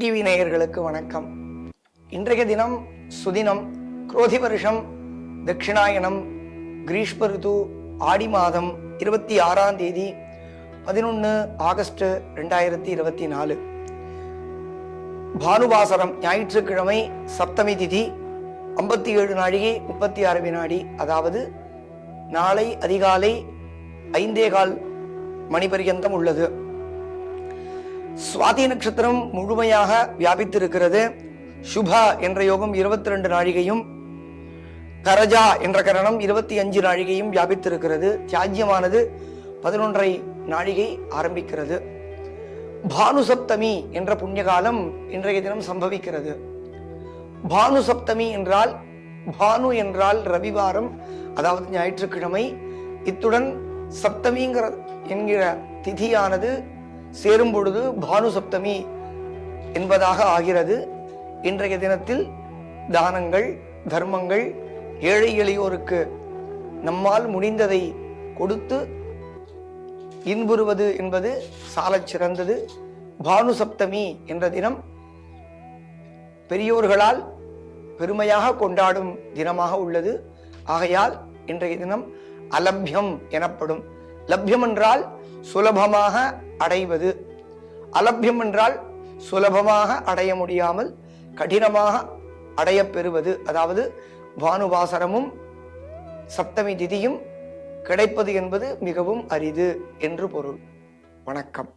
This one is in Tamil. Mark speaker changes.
Speaker 1: டிவி நேயர்களுக்கு வணக்கம். இன்றைய தினம் சுதினம் குரோதி வருஷம் தட்சிணாயனம் கிரீஷ்ம ரிது ஆடி மாதம் இருபத்தி ஆறாம் தேதி பதினொன்று ஆகஸ்ட் ரெண்டாயிரத்தி இருபத்தி நாலு. பானுவாசரம் ஞாயிற்றுக்கிழமை சப்தமி திதி ஐம்பத்தி ஏழு நாழிகை முப்பத்தி ஆறு வினாடி அதாவது நாளை அதிகாலை ஐந்தே கால் மணி பர்யந்தம் உள்ளது. சுவாதி நட்சத்திரம் முழுமையாக வியாபித்திருக்கிறது. சுபா என்ற யோகம் இருபத்தி ரெண்டு நாழிகையும் கரஜா என்ற கரணம் இருபத்தி அஞ்சு நாழிகையும் வியாபித்திருக்கிறது. தியாஜ்யமானது பதினொன்றை நாழிகை ஆரம்பிக்கிறது. பானு சப்தமி என்ற புண்ணியகாலம் இன்றைய தினம் சம்பவிக்கிறது. பானு சப்தமி என்றால் பானு என்றால் ரவிவாரம் அதாவது ஞாயிற்றுக்கிழமை. இத்துடன் சப்தமிங்கிற என்கிற திதியானது சேரும் பொழுது பானு சப்தமி என்பதாக ஆகிறது. இன்றைய தினத்தில் தானங்கள் தர்மங்கள் ஏழை எளியோருக்கு நம்மால் முடிந்ததை கொடுத்து இன்புறுவது என்பது சாலச் சிறந்தது. பானு சப்தமி என்ற தினம் பெரியோர்களால் பெருமையாக கொண்டாடும் தினமாக உள்ளது. ஆகையால் இன்றைய தினம் அலபியம் எனப்படும். லப்யம் என்றால் சுலபமாக அடைவது அலபியம் என்றால் சுலபமாக அடைய முடியாமல் கடினமாக அடைய பெறுவது. அதாவது பானுபாசனமும் சப்தமி திதியும் கிடைப்பது என்பது மிகவும் அரிது என்று பொருள். வணக்கம்.